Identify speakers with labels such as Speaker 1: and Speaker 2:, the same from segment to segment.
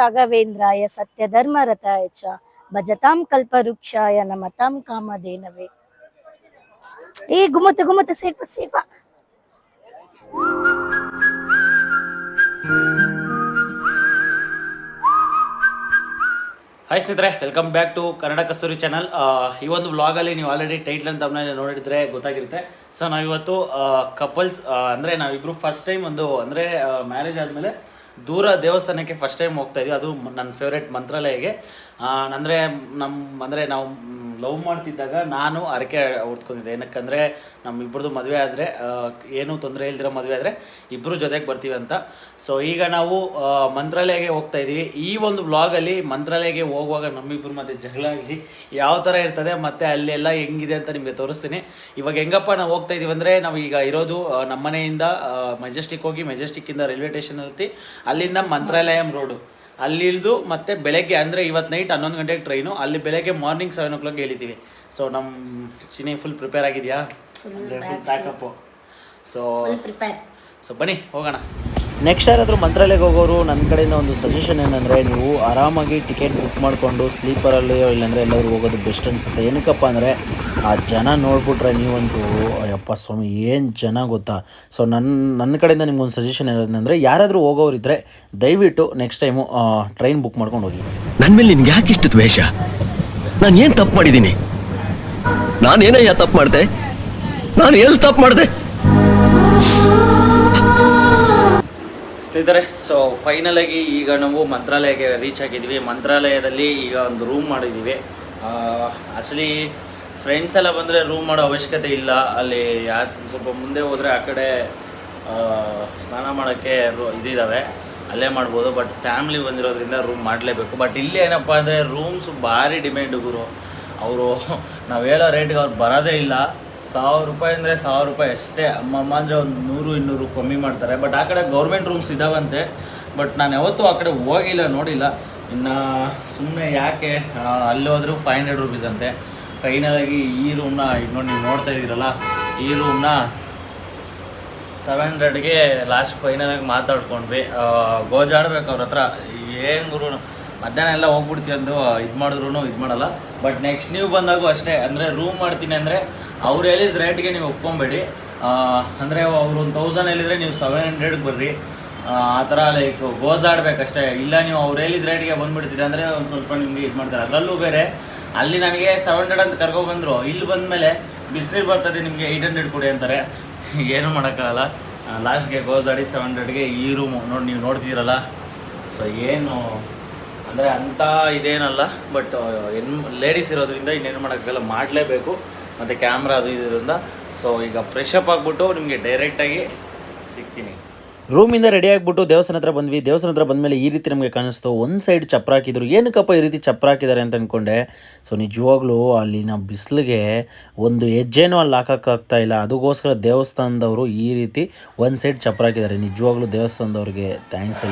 Speaker 1: ರಾಘವೇಂದ್ರಾಯ ಸತ್ಯ ಧರ್ಮರಥಾಯ ಚ ಭಜತಾಂ ಕಲ್ಪವೃಕ್ಷಾಯ ನಮತಾಂ ಕಾಮಧೇನವೇ. ಏ ಗುಮತ ಗುಮತ ಸೇಪ ಸೇಪ
Speaker 2: ಹಾಯ್ ಸ್ನೇಹಿತರೆ welcome back to Kannada Kasturi channel ಈ ಒಂದು ವ್ಲಾಗಲ್ಲಿ ನೀವು ಆಲ್ರೆಡಿ ಟೈಟ್ಲ್ ಅಂತ ನೋಡಿದ್ರೆ ಗೊತ್ತಾಗಿರುತ್ತೆ. ಸೊ ನಾವಿವತ್ತು ಕಪಲ್ಸ್ ಅಂದರೆ ನಾವಿಬ್ರು ಫಸ್ಟ್ ಟೈಮ್ ಒಂದು, ಅಂದರೆ ಮ್ಯಾರೇಜ್ ಆದಮೇಲೆ ದೂರ ದೇವಸ್ಥಾನಕ್ಕೆ ಫಸ್ಟ್ ಟೈಮ್ ಹೋಗ್ತಾ ಇದೀವಿ. ಅದು ನನ್ನ ಫೇವ್ರೇಟ್ ಮಂತ್ರಾಲಯಗೆ. ಅಂದರೆ ನಮ್ಮ ಅಂದರೆ ನಾವು ಲವ್ ಮಾಡ್ತಿದ್ದಾಗ ನಾನು ಅರಕೆ ಹೊತ್ಕೊಂಡಿದ್ದೆ ಏನಕ್ಕಂದರೆ ನಮ್ಮಿಬ್ಬರದು ಮದುವೆ ಆದರೆ ಏನೂ ತೊಂದರೆ ಇಲ್ದಿರೋ ಮದುವೆ ಆದರೆ ಇಬ್ಬರು ಜೊತೆಗೆ ಬರ್ತೀವಿ ಅಂತ. ಸೊ ಈಗ ನಾವು ಮಂತ್ರಾಲಯಕ್ಕೆ ಹೋಗ್ತಾ ಇದ್ದೀವಿ ಈ ಒಂದು ವ್ಲಾಗಲ್ಲಿ ಮಂತ್ರಾಲಯಕ್ಕೆ ಹೋಗುವಾಗ ನಮ್ಮಿಬ್ಬರು ಮಧ್ಯೆ ಜಗಳ ಆಗಲಿ, ಯಾವ ಥರ ಇರ್ತದೆ, ಮತ್ತು ಅಲ್ಲೆಲ್ಲ ಹೆಂಗಿದೆ ಅಂತ ನಿಮಗೆ ತೋರಿಸ್ತೀನಿ. ಇವಾಗ ಹೆಂಗಪ್ಪ ನಾವು ಹೋಗ್ತಾ ಇದೀವಿ ಅಂದರೆ, ನಾವು ಈಗ ಇರೋದು ನಮ್ಮನೆಯಿಂದ ನಮ್ಮ ಮನೆಯಿಂದ ಮೆಜೆಸ್ಟಿಕ್ ಹೋಗಿ ಮೆಜೆಸ್ಟಿಕ್ಕಿಂದ ರೈಲ್ವೆ ಸ್ಟೇಷನ್ ಇರ್ತಿ ಅಲ್ಲಿಂದ ಮಂತ್ರಾಲಯಂ ರೋಡು. ಅಲ್ಲಿ ಇಳಿದು ಮತ್ತೆ ಬೆಳಗ್ಗೆ ಅಂದರೆ ಇವತ್ತು ನೈಟ್ ಹನ್ನೊಂದು ಗಂಟೆಗೆ ಟ್ರೈನು ಅಲ್ಲಿ ಬೆಳಗ್ಗೆ ಮಾರ್ನಿಂಗ್ ಸೆವೆನ್ ಓ ಕ್ಲಾಕ್ ಹೇಳಿದ್ದೀವಿ ಸೊ ನಮ್ಮ ಚಿನಿ ಫುಲ್ ಪ್ರಿಪೇರ್ ಆಗಿದೆಯಾ? ಅಂದರೆ full pack up so
Speaker 1: prepare
Speaker 2: so ಬನ್ನಿ ಹೋಗೋಣ. ನೆಕ್ಸ್ಟ್ ಯಾರಾದರೂ ಮಂತ್ರಾಲಯಕ್ಕೆ ಹೋಗೋರು ನನ್ನ ಕಡೆಯಿಂದ ಒಂದು ಸಜೆಷನ್ ಏನಂದರೆ, ನೀವು ಆರಾಮಾಗಿ ಟಿಕೆಟ್ ಬುಕ್ ಮಾಡಿಕೊಂಡು ಸ್ಲೀಪರಲ್ಲಿ ಇಲ್ಲಾಂದರೆ ಎಲ್ಲರೂ ಹೋಗೋದು ಬೆಸ್ಟ್ ಅನಿಸುತ್ತೆ. ಏನಕ್ಕಪ್ಪ ಅಂದರೆ, ಆ ಜನ ನೋಡ್ಬಿಟ್ರೆ ನೀವಂತೂ, ಅಯ್ಯಪ್ಪ ಸ್ವಾಮಿ, ಏನು ಜನ ಗೊತ್ತಾ? ಸೊ ನನ್ನ ನನ್ನ ಕಡೆಯಿಂದ ನಿಮ್ಗೊಂದು ಸಜೆಷನ್ ಏನಂದರೆ, ಯಾರಾದರೂ ಹೋಗೋರಿದ್ದರೆ ದಯವಿಟ್ಟು ನೆಕ್ಸ್ಟ್ ಟೈಮು ಟ್ರೈನ್ ಬುಕ್ ಮಾಡ್ಕೊಂಡು ಹೋಗಿ.
Speaker 3: ನನ್ನ ಮೇಲೆ ನಿನ್ಗೆ ಯಾಕೆ ಇಷ್ಟು ದ್ವೇಷ? ನಾನು ಏನು ತಪ್ಪು ಮಾಡಿದ್ದೀನಿ? ನಾನೇನಯ್ಯ ತಪ್ಪು ಮಾಡಿದೆ? ನಾನು ಎಲ್ಲಿ ತಪ್ಪು ಮಾಡಿದೆ?
Speaker 2: ಸ್ನೇಹಿತರೆ ಸೊ ಫೈನಲಾಗಿ ಈಗ ನಾವು ಮಂತ್ರಾಲಯಕ್ಕೆ ರೀಚ್ ಆಗಿದ್ದೀವಿ. ಮಂತ್ರಾಲಯದಲ್ಲಿ ಈಗ ಒಂದು ರೂಮ್ ಮಾಡಿದ್ದೀವಿ. ಆ್ಯಕ್ಚುಲಿ ಫ್ರೆಂಡ್ಸ್ ಎಲ್ಲ ಬಂದರೆ ರೂಮ್ ಮಾಡೋ ಅವಶ್ಯಕತೆ ಇಲ್ಲ. ಅಲ್ಲಿ ಯಾ, ಸ್ವಲ್ಪ ಮುಂದೆ ಹೋದರೆ ಆ ಕಡೆ ಸ್ನಾನ ಮಾಡೋಕ್ಕೆ ರೂ ಇದಿದ್ದಾವೆ ಅಲ್ಲೇ ಮಾಡ್ಬೋದು. ಬಟ್ ಫ್ಯಾಮ್ಲಿ ಬಂದಿರೋದ್ರಿಂದ ರೂಮ್ ಮಾಡಲೇಬೇಕು. ಬಟ್ ಇಲ್ಲಿ ಏನಪ್ಪ ಅಂದರೆ ರೂಮ್ಸ್ ಭಾರಿ ಡಿಮ್ಯಾಂಡ್ ಗುರು. ಅವರು, ನಾವು ಹೇಳೋ ರೇಟ್ಗೆ ಅವ್ರು ಬರೋದೇ ಇಲ್ಲ. ಸಾವಿರ ರೂಪಾಯಿ ಅಂದರೆ ಸಾವಿರ ರೂಪಾಯಿ ಅಷ್ಟೇ. ಅಮ್ಮಮ್ಮ ಅಂದರೆ ಒಂದು ನೂರು ಇನ್ನೂರು ಕಮ್ಮಿ ಮಾಡ್ತಾರೆ. ಬಟ್ ಆ ಕಡೆ ಗೌರ್ಮೆಂಟ್ ರೂಮ್ಸ್ ಇದ್ದಾವಂತೆ ಬಟ್ ನಾನು ಯಾವತ್ತೂ ಆ ಕಡೆ ಹೋಗಿಲ್ಲ ನೋಡಿಲ್ಲ. ಇನ್ನು ಸುಮ್ಮನೆ ಯಾಕೆ ಆ, ಅಲ್ಲಿ ಹೋದರೂ ಫೈವ್ ಹಂಡ್ರೆಡ್ ರುಪೀಸ್ ಅಂತೆ. ಫೈನಲಾಗಿ ಈ ರೂಮ್ನ ಈಗ ನೋಡಿ ನೀವು ನೋಡ್ತಾ ಇದ್ದೀರಲ್ಲ ಈ ರೂಮ್ನ ಸೆವೆನ್ ಹಂಡ್ರೆಡ್ಗೆ ಲಾಸ್ಟ್ ಫೈನಲಾಗಿ ಮಾತಾಡ್ಕೊಂಡ್ವಿ. ಗೋಜಾಡ್ಬೇಕು ಅವ್ರ ಹತ್ರ. ಏನು ಗುರು ಮಧ್ಯಾಹ್ನ ಎಲ್ಲ ಹೋಗ್ಬಿಡ್ತೀವಿ ಅಂದು ಇದು ಮಾಡಿದ್ರು ಇದು ಮಾಡಲ್ಲ. ಬಟ್ ನೆಕ್ಸ್ಟ್ ನೀವು ಬಂದಾಗೂ ಅಷ್ಟೇ. ಅಂದರೆ ರೂಮ್ ಮಾಡ್ತೀನಿ ಅಂದರೆ ಅವ್ರು ಹೇಳಿದ ರೇಟ್ಗೆ ನೀವು ಒಪ್ಕೊಂಬೇಡಿ. ಅಂದರೆ ಅವ್ರು ಒಂದು ತೌಸಂಡ್ ಹೇಳಿದರೆ ನೀವು ಸೆವೆನ್ ಹಂಡ್ರೆಡ್ಗೆ ಬರ್ರಿ. ಆ ಥರ ಲೈಕ್ ಗೋಜಾಡ್ಬೇಕಷ್ಟೇ. ಇಲ್ಲ ನೀವು ಅವ್ರು ಹೇಳಿದ ರೇಟ್ಗೆ ಬಂದುಬಿಡ್ತೀರಿ ಅಂದರೆ ಒಂದು ಸ್ವಲ್ಪ ನಿಮಗೆ ಇದು ಮಾಡ್ತಾರೆ. ಅದರಲ್ಲೂ ಬೇರೆ, ಅಲ್ಲಿ ನನಗೆ ಸೆವೆನ್ ಹಂಡ್ರೆಡ್ ಅಂತ ಕರ್ಕೊಬಂದರು ಇಲ್ಲಿ ಬಂದಮೇಲೆ ಬಿಸಿನೀರು ಬರ್ತದೆ ನಿಮಗೆ ಏಯ್ಟ್ ಹಂಡ್ರೆಡ್ ಕೊಡಿ ಅಂತಾರೆ. ಏನೂ ಮಾಡೋಕ್ಕಾಗಲ್ಲ. ಲಾಸ್ಟ್ಗೆ ಗೋಜಾಡಿ ಸೆವೆನ್ ಹಂಡ್ರೆಡ್ಗೆ ಈ ರೂಮು ನೋಡಿ, ನೀವು ನೋಡ್ತಿದ್ದೀರಲ್ಲ. ಸೊ ಏನು, ಅಂದರೆ ಅಂಥ ಇದೇನಲ್ಲ ಬಟ್ ಹೆಣ್ ಲೇಡೀಸ್ ಇರೋದ್ರಿಂದ ಇನ್ನೇನು ಮಾಡೋಕ್ಕಾಗಲ್ಲ. ಮಾಡಲೇಬೇಕು. ಮತ್ತು ಕ್ಯಾಮ್ರಾ ಅದು ಇದರಿಂದ ಸೊ ಈಗ ಫ್ರೆಶ್ ಅಪ್ ಆಗಿಬಿಟ್ಟು ನಿಮಗೆ ಡೈರೆಕ್ಟಾಗಿ ಸಿಗ್ತೀನಿ. ರೂಮಿಂದ ರೆಡಿ ಆಗಿಬಿಟ್ಟು ದೇವಸ್ಥಾನ ಹತ್ರ ಬಂದ್ವಿ. ದೇವಸ್ಥಾನ ಹತ್ರ ಬಂದಮೇಲೆ ಈ ರೀತಿ ನಮಗೆ ಕಾಣಿಸ್ತು. ಒಂದು ಸೈಡ್ ಚಪ್ರ ಹಾಕಿದ್ರು. ಏನಕ್ಕಪ್ಪ ಈ ರೀತಿ ಚಪ್ರ ಹಾಕಿದ್ದಾರೆ ಅಂತ ಅಂದ್ಕೊಂಡೆ ಸೊ ನಿಜವಾಗ್ಲೂ ಅಲ್ಲಿನ ಬಿಸಿಲಿಗೆ ಒಂದು ಹೆಜ್ಜೆನೂ ಅಲ್ಲಿ ಹಾಕೋಕ್ಕಾಗ್ತಾ ಇಲ್ಲ. ಅದಕ್ಕೋಸ್ಕರ ದೇವಸ್ಥಾನದವರು ಈ ರೀತಿ ಒಂದು ಸೈಡ್ ಚಪ್ರ ಹಾಕಿದ್ದಾರೆ. ನಿಜವಾಗ್ಲೂ ದೇವಸ್ಥಾನದವ್ರಿಗೆ ಥ್ಯಾಂಕ್ಸ್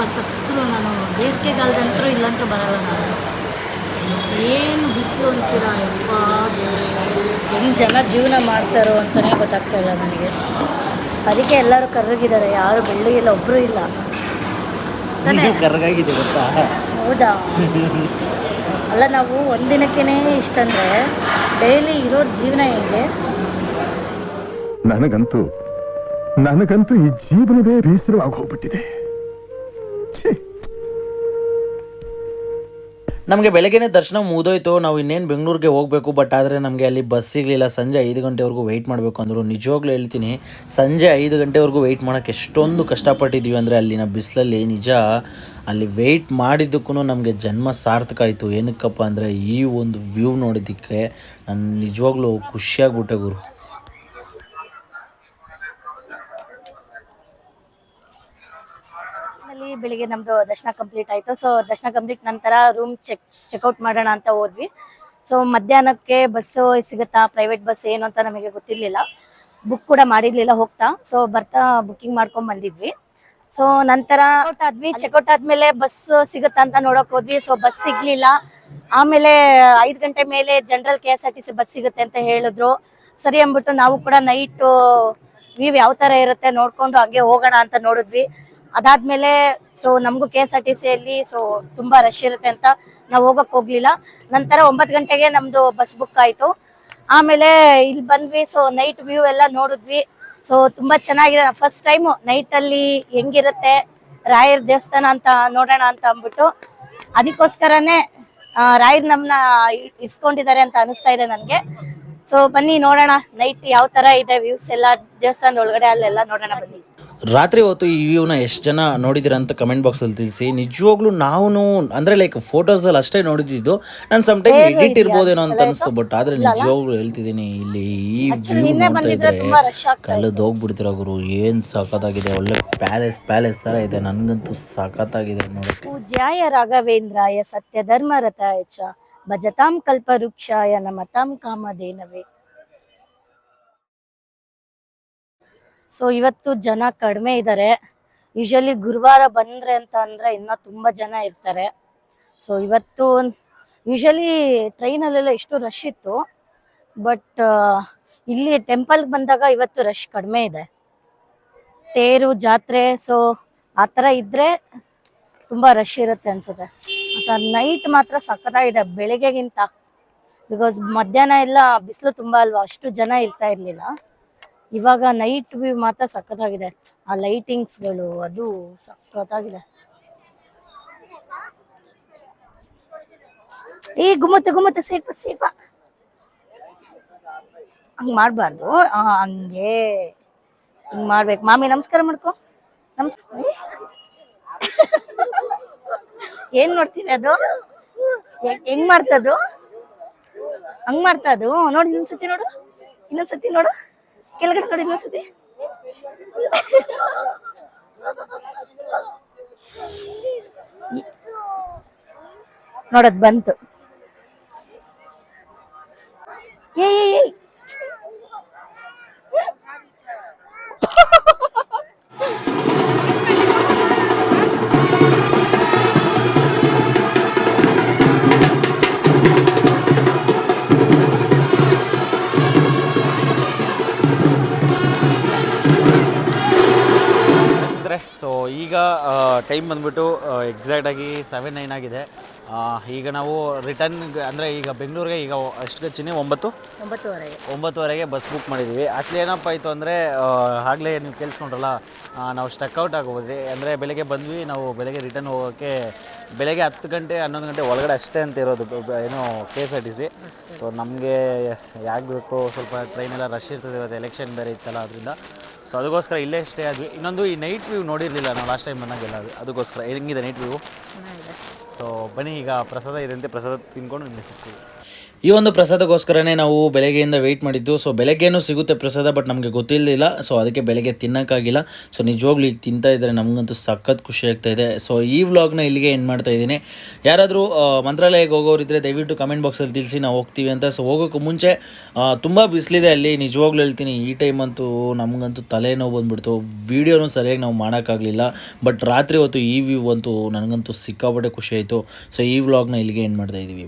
Speaker 2: ಪಾಪ ಸತ್ರು ನಾನು ಬೇಸಿಗೆಗಾಲದಂತರೂ ಇಲ್ಲಂತೂ ಬರಲ್ಲ ನಾನು.
Speaker 4: ಏನು ಬಿಸಿಲು ಅಂತೀರ ಅಪ್ಪ
Speaker 1: ಹೆಂಗೆ ಜನ ಜೀವನ ಮಾಡ್ತಾರೋ ಅಂತಲೇ ಗೊತ್ತಾಗ್ತಾ ಇಲ್ಲ ನನಗೆ. ಅದಕ್ಕೆ ಎಲ್ಲರೂ ಕರಗಿದ್ದಾರೆ ಯಾರು ಬೆಳ್ಳಗಿಲ್ಲ ಒಬ್ಬರೂ ಇಲ್ಲ.
Speaker 2: ಕರಗಾಗಿದೆ ಗೊತ್ತಾ?
Speaker 1: ಹೌದಾ? ಅಲ್ಲ ನಾವು ಒಂದಿನಕ್ಕೇ ಇಷ್ಟಂದ್ರೆ ಡೈಲಿ ಇರೋ ಜೀವನ ಹೇಗೆ?
Speaker 5: ನನಗಂತೂ ನನಗಂತೂ ಈ ಜೀವನವೇ ಬೇಸರವಾಗಿ ಹೋಗ್ಬಿಟ್ಟಿದೆ.
Speaker 2: ನಮಗೆ ಬೆಳಗ್ಗೆ ದರ್ಶನ ಮುಗಿದೋಯ್ತು, ನಾವು ಇನ್ನೇನು ಬೆಂಗಳೂರಿಗೆ ಹೋಗಬೇಕು ಬಟ್ ಆದರೆ ನಮಗೆ ಅಲ್ಲಿ ಬಸ್ ಸಿಗಲಿಲ್ಲ. ಸಂಜೆ ಐದು ಗಂಟೆವರೆಗೂ ವೆಯ್ಟ್ ಮಾಡಬೇಕು ಅಂದರು. ನಿಜವಾಗ್ಲೂ ಹೇಳ್ತೀನಿ, ಸಂಜೆ ಐದು ಗಂಟೆವರೆಗೂ ವೆಯ್ಟ್ ಮಾಡೋಕ್ಕೆ ಎಷ್ಟೊಂದು ಕಷ್ಟಪಟ್ಟಿದ್ದೀವಿ ಅಂದರೆ ಅಲ್ಲಿನ ಬಿಸಿಲಲ್ಲಿ ನಿಜ, ಅಲ್ಲಿ ವೆಯ್ಟ್ ಮಾಡಿದ್ದಕ್ಕೂ ನಮಗೆ ಜನ್ಮ ಸಾರ್ಥಕ ಆಯಿತು. ಏನಕ್ಕಪ್ಪ ಅಂದರೆ ಈ ಒಂದು ವ್ಯೂ ನೋಡಿದ್ದಕ್ಕೆ ನಾನು ನಿಜವಾಗ್ಲೂ ಖುಷಿಯಾಗ್ಬಿಟ್ಟೆ ಗುರು.
Speaker 1: ಬೆಳಿಗ್ಗೆ ನಮ್ದು ದರ್ಶನ ಕಂಪ್ಲೀಟ್ ಆಯ್ತು. ಸೊ ದರ್ಶನ ಕಂಪ್ಲೀಟ್ ನಂತರ ರೂಮ್ ಚೆಕ್ ಚೆಕ್ಔಟ್ ಮಾಡೋಣ ಅಂತ ಹೋದ್ವಿ. ಸೊ ಮಧ್ಯಾಹ್ನಕ್ಕೆ ಬಸ್ಸು ಸಿಗುತ್ತಾ ಪ್ರೈವೇಟ್ ಬಸ್ ಏನು ಅಂತ ನಮಗೆ ಗೊತ್ತಿರಲಿಲ್ಲ. ಬುಕ್ ಕೂಡ ಮಾಡಿರ್ಲಿಲ್ಲ ಹೋಗ್ತಾ. ಸೊ ಬರ್ತಾ ಬುಕ್ಕಿಂಗ್ ಮಾಡ್ಕೊಂಡ್ ಬಂದಿದ್ವಿ. ಸೊ ನಂತರ ಔಟ್ ಆದ್ವಿ ಚೆಕ್ಔಟ್ ಆದ್ಮೇಲೆ ಬಸ್ ಸಿಗುತ್ತಾ ಅಂತ ನೋಡಕ್ ಹೋದ್ವಿ. ಸೊ ಬಸ್ ಸಿಗ್ಲಿಲ್ಲ. ಆಮೇಲೆ ಐದು ಗಂಟೆ ಮೇಲೆ general K S R T C bus ಸಿಗುತ್ತೆ ಅಂತ ಹೇಳಿದ್ರು. ಸರಿ ಅಂದ್ಬಿಟ್ಟು ನಾವು ಕೂಡ ನೈಟ್ ವ್ಯೂ ಯಾವ ತರ ಇರುತ್ತೆ ನೋಡ್ಕೊಂಡು ಹಂಗೆ ಹೋಗೋಣ ಅಂತ ನೋಡಿದ್ವಿ. ಅದಾದ್ಮೇಲೆ ಸೊ ನಮಗೂ ಕೆ ಎಸ್ ಆರ್ ಟಿ ಸಿಯಲ್ಲಿ ಸೊ ತುಂಬಾ ರಶ್ ಇರುತ್ತೆ ಅಂತ ನಾವು ಹೋಗಕ್ ಹೋಗ್ಲಿಲ್ಲ. ನಂತರ ಒಂಬತ್ತು ಗಂಟೆಗೆ ನಮ್ದು ಬಸ್ ಬುಕ್ ಆಯ್ತು. ಆಮೇಲೆ ಇಲ್ಲಿ ಬಂದ್ವಿ ಸೊ ನೈಟ್ ವ್ಯೂ ಎಲ್ಲ ನೋಡಿದ್ವಿ. ಸೊ ತುಂಬಾ ಚೆನ್ನಾಗಿದೆ. ಫಸ್ಟ್ ಟೈಮ್ ನೈಟ್ ಅಲ್ಲಿ ಹೆಂಗಿರುತ್ತೆ, ರಾಯರ್ ದೇವಸ್ಥಾನ ಅಂತ ನೋಡೋಣ ಅಂತ ಅಂದ್ಬಿಟ್ಟು, ಅದಕ್ಕೋಸ್ಕರನೇ ರಾಯರ್ ನಮ್ನ ಇ- ಇಸ್ಕೊಂಡಿದ್ದಾರೆ ಅಂತ ಅನಿಸ್ತಾ ಇದೆ ನನ್ಗೆ. ಸೊ ಬನ್ನಿ ನೋಡೋಣ ನೈಟ್ ಯಾವ ತರ ಇದೆ ವ್ಯೂಸ್ ಎಲ್ಲ, ದೇವಸ್ಥಾನದ ಒಳಗಡೆ ಅಲ್ಲೆಲ್ಲ ನೋಡೋಣ ಬನ್ನಿ.
Speaker 2: ರಾತ್ರಿ ಹೊತ್ತು ಈ ವ್ಯೂನ ಎಷ್ಟು ಜನ ನೋಡಿದಿರ ಅಂತ ಕಮೆಂಟ್ ಬಾಕ್ಸಲ್ಲಿ ತಿಳಿಸಿ. ನಿಜವಾಗ್ಲೂ ನಾವು ಅಂದರೆ ಲೈಕ್ ಫೋಟೋಸಲ್ಲಿ ಅಷ್ಟೇ ನೋಡಿದ್ದು ನಾನು ಸಮ್ ಟೈಮ್ ಎಡಿಟ್ ಇರ್ಬೋದೇನೋ ಅಂತ ಅನ್ಸ್ತು ಬಟ್ ಆದರೆ ನಿಜವಾಗ್ಲೂ ಹೇಳ್ತಿದ್ದೀನಿ ಇಲ್ಲಿ ಈ ವ್ಯೂ ನೋಡ್ತಾ ಇದ್ರೆ ಕಲ್ಲದ್ದು ಹೋಗ್ಬಿಡ್ತೀರ ಗುರು? ಏನು ಸಖತ್ತಾಗಿದೆ ಒಳ್ಳೆ ಪ್ಯಾಲೇಸ್ ಪ್ಯಾಲೇಸ್ ಥರ ಇದೆ. ನನಗಂತೂ ಸಖತ್ತಾಗಿದೆ ನೋಡೋಕ್ಕೆ
Speaker 1: ಪೂಜ್ಯಾಯ ರಾಘವೇಂದ್ರಾಯ ಸತ್ಯ ಧರ್ಮ ರಥಾಯ ಚ ಭಜತಾಂ ಕಲ್ಪವೃಕ್ಷಾಯ ನಮತಾಂ ಕಾಮಧೇನವೇ. ಸೊ ಇವತ್ತು ಜನ ಕಡಿಮೆ ಇದ್ದಾರೆ ಯೂಶಲಿ ಗುರುವಾರ ಬಂದ್ರೆ ಅಂತ ಅಂದ್ರೆ ಇನ್ನೂ ತುಂಬಾ ಜನ ಇರ್ತಾರೆ. ಸೊ ಇವತ್ತು ಯೂಶಲಿ ಟ್ರೈನಲ್ಲೆಲ್ಲ ಎಷ್ಟು ರಶ್ ಇತ್ತು. ಬಟ್ ಇಲ್ಲಿ ಟೆಂಪಲ್ಗೆ ಬಂದಾಗ ಇವತ್ತು ರಶ್ ಕಡಿಮೆ ಇದೆ. ತೇರು, ಜಾತ್ರೆ ಸೊ ಆ ಥರ ಇದ್ರೆ ತುಂಬಾ ರಶ್ ಇರುತ್ತೆ ಅನ್ಸುತ್ತೆ. ನೈಟ್ ಮಾತ್ರ ಸಖತ್ತಾಗಿದೆ ಬೆಳಿಗ್ಗೆಗಿಂತ. ಬಿಕಾಸ್ ಮಧ್ಯಾಹ್ನ ಎಲ್ಲ ಬಿಸಿಲು ತುಂಬಾ ಅಲ್ವಾ? ಅಷ್ಟು ಜನ ಇರ್ತಾ ಇರ್ಲಿಲ್ಲ. ಇವಾಗ ನೈಟ್ ವ್ಯೂ ಮಾತ್ರ ಸಖತ್ತಾಗಿದೆ. ಆ ಲೈಟಿಂಗ್ಸ್ಗಳು ಅದು ಸಖತ್ತಾಗಿದೆ. ಏ, ಗುಮ್ಮತ್ತೆ ಗುಮ್ಮತ್ತೆ ಸೈಪ ಸೀಪ ಹಂಗೆ ಮಾಡಬಾರ್ದು. ಹಂಗ್ ಹಂಗೆ ಮಾಡ್ಬೇಕು. ಮಾಮಿ, ನಮಸ್ಕಾರ ಮಾಡ್ಕೊ. ನಮಸ್ಕಾರ. ಏನ್ ನೋಡ್ತೀರಿ ಅದು? ಹೆಂಗ್ ಹೆಂಗ್ ಮಾಡ್ತದು ಹಂಗ್ ಮಾಡ್ತಾ ಅದು? ನೋಡಿ ಇನ್ನೊಂದ್ಸತಿ ನೋಡು. ಇನ್ನೊಂದ್ಸತಿ ನೋಡು. ಕೆಳಗಡೆ ನೋಡಿ ಇನ್ನೊಂದ್ಸತಿ ನೋಡದ್ ಬಂತು.
Speaker 2: ಈಗ ಟೈಮ್ ಬಂದ್ಬಿಟ್ಟು ಎಕ್ಸಾಕ್ಟಾಗಿ ಸೆವೆನ್ ನೈನ್ ಆಗಿದೆ. ಈಗ ನಾವು ರಿಟರ್ನ್ ಅಂದರೆ ಈಗ ಬೆಂಗಳೂರಿಗೆ ಈಗ ಎಷ್ಟು ಚಿನ್ನಿ ಒಂಬತ್ತು?
Speaker 1: ಒಂಬತ್ತುವರೆಗೆ.
Speaker 2: ಒಂಬತ್ತುವರೆಗೆ ಬಸ್ ಬುಕ್ ಮಾಡಿದ್ದೀವಿ ಆ್ಯಕ್ಚುಲಿ ಏನಪ್ಪ ಆಯಿತು ಅಂದರೆ ಆಗಲೇ ನೀವು ಕೇಳಿಸ್ಕೊಂಡ್ರಲ್ಲ ನಾವು ಸ್ಟಕ್ಔಟ್ ಆಗೋದ್ರಿ ಅಂದರೆ ಬೆಳಗ್ಗೆ ಬಂದ್ವಿ ನಾವು ಬೆಳಗ್ಗೆ ರಿಟರ್ನ್ ಹೋಗೋಕ್ಕೆ ಬೆಳಗ್ಗೆ ಹತ್ತು ಗಂಟೆ ಹನ್ನೊಂದು ಗಂಟೆ ಒಳಗಡೆ ಅಷ್ಟೇ ಅಂತ ಇರೋದು ಏನೋ K S R T C so ನಮಗೆ ಯಾಕೆ ಬೇಕು ಸ್ವಲ್ಪ ಟ್ರೈನೆಲ್ಲ ರಶ್ ಇರ್ತದೆ ಇವತ್ತು ಎಲೆಕ್ಷನ್ ಬೇರೆ ಇತ್ತಲ್ಲ ಅದರಿಂದ. ಸೊ ಅದಕ್ಕೋಸ್ಕರ ಇಲ್ಲೇ ಸ್ಟೇ ಆದ್ವಿ. ಇನ್ನೊಂದು ಈ ನೈಟ್ ವ್ಯೂ ನೋಡಿರಲಿಲ್ಲ ನಾವು ಲಾಸ್ಟ್ ಟೈಮ್ ಬಂದಾಗೆಲ್ಲ ಅದು ಅದಕ್ಕೋಸ್ಕರ ಹೆಂಗಿದೆ ನೈಟ್ ವ್ಯೂ ಸೊ ಬನ್ನಿ ಈಗ ಪ್ರಸಾದ ಇದೆ ಅಂತೆ. ಪ್ರಸಾದ ತಿನ್ಕೊಂಡು ನಿಮಗೆ ಸಿಗ್ತೀವಿ. ಈ ಒಂದು ಪ್ರಸಾದಕ್ಕೋಸ್ಕರನೇ ನಾವು ಬೆಳಗ್ಗೆಯಿಂದ ವೆಯ್ಟ್ ಮಾಡಿದ್ದು. ಸೊ ಬೆಳಗ್ಗೆನೂ ಸಿಗುತ್ತೆ ಪ್ರಸಾದ ಬಟ್ ನಮಗೆ ಗೊತ್ತಿರಲಿಲ್ಲ. ಸೊ ಅದಕ್ಕೆ ಬೆಳಗ್ಗೆ ತಿನ್ನೋಕ್ಕಾಗಿಲ್ಲ. ಸೊ ನಿಜವಾಗ್ಲೂ ಈಗ ತಿಂತಾ ಇದ್ದರೆ. ನಮಗಂತೂ ಸಖತ್ ಖುಷಿ ಆಗ್ತಾ ಇದೆ. ಸೊ ಈ ವ್ಲಾಗ್ನ ಇಲ್ಲಿಗೆ ಎಂಡ್ ಮಾಡ್ತಾ ಇದ್ದೀನಿ. ಯಾರಾದರೂ ಮಂತ್ರಾಲಯಕ್ಕೆ ಹೋಗೋರಿದ್ದರೆ ದಯವಿಟ್ಟು ಕಮೆಂಟ್ ಬಾಕ್ಸಲ್ಲಿ ತಿಳಿಸಿ ನಾವು ಹೋಗ್ತೀವಿ ಅಂತ. ಸೊ ಹೋಗೋಕ್ಕೂ ಮುಂಚೆ ತುಂಬ ಬಿಸಿಲಿದೆ ಅಲ್ಲಿ. ನಿಜವಾಗ್ಲೂ ಹೇಳ್ತೀನಿ, ಈ ಟೈಮ್ ನಮಗಂತೂ ತಲೆನೋವು ಬಂದುಬಿಡ್ತು. ವೀಡಿಯೋನೂ ಸರಿಯಾಗಿ ನಾವು ಮಾಡೋಕ್ಕಾಗಲಿಲ್ಲ. ಬಟ್ ರಾತ್ರಿ ಹೊತ್ತು ಈ ವ್ಯೂ ಅಂತೂ ನನಗಂತೂ ಸಿಕ್ಕಾಪಟ್ಟೆ ಖುಷಿ ಆಯಿತು. ಸೊ ಈ ವ್ಲಾಗ್ನ ಇಲ್ಲಿಗೆ ಎಂಡ್ ಮಾಡ್ತಾ ಇದ್ದೀವಿ.